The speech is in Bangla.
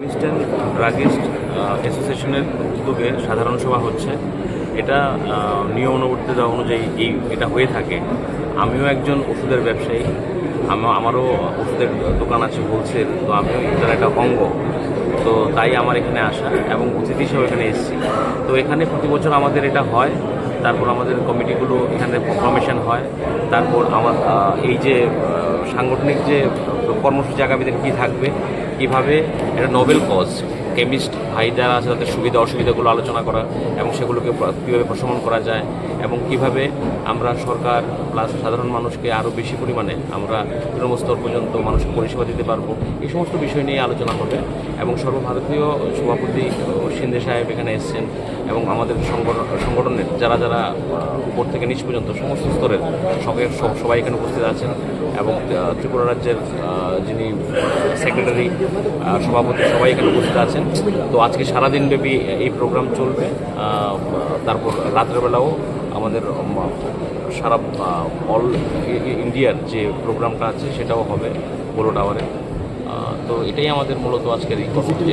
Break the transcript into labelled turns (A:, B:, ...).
A: ইনস্ট্যান্ট ড্রাগিস্ট অ্যাসোসিয়েশনের উদ্যোগে সাধারণ সভা হচ্ছে। এটা নিয়ম অনুবর্তিত অনুযায়ী এই এটা হয়ে থাকে। আমিও একজন ওষুধের ব্যবসায়ী। আমা- আমারও ওষুধের দোকান আছে হোলসেল তো আমিও এটার একটা অঙ্গ। তো তাই আমার এখানে আসা এবং অতিথি হিসেবে এখানে এসেছি। তো এখানে প্রতি বছর আমাদের এটা হয়। তারপর আমাদের কমিটিগুলো এখানে ফরমেশন হয়। তারপর আমার এই যে সাংগঠনিক যে কর্মসূচি আগামীতে কী থাকবে কীভাবে এটা নোবেল কজ কেমিস্ট ভাই যারা আছে, তাদের সুবিধা অসুবিধাগুলো আলোচনা করা এবং সেগুলোকে কীভাবে প্রশমন করা যায় এবং কীভাবে আমরা সরকার প্লাস সাধারণ মানুষকে আরও বেশি পরিমাণে আমরা তৃণমূল পর্যন্ত মানুষকে পরিষেবা দিতে পারব, এই সমস্ত বিষয় নিয়ে আলোচনা হবে এবং সর্বভারতীয় সভাপতি সিন্ধে সাহেব এখানে এসছেন এবং আমাদের সংগঠন, সংগঠনের যারা যারা উপর থেকে নিচ পর্যন্ত সমস্ত স্তরের সব- সবাই এখানে উপস্থিত আছেন এবং ত্রিপুরা রাজ্যের যিনি সেক্রেটারি সভাপতি, সবাই এখানে উপস্থিত আছেন। তো আজকে সারাদিন ব্যাপী এই প্রোগ্রাম চলবে। তারপর রাত্রেবেলাও আমাদের সারা অল ইন্ডিয়ার যে প্রোগ্রামটা আছে সেটাও হবে বোলো টাওয়ারে তো এটাই আমাদের মূলত আজকের এই কর্মসূচি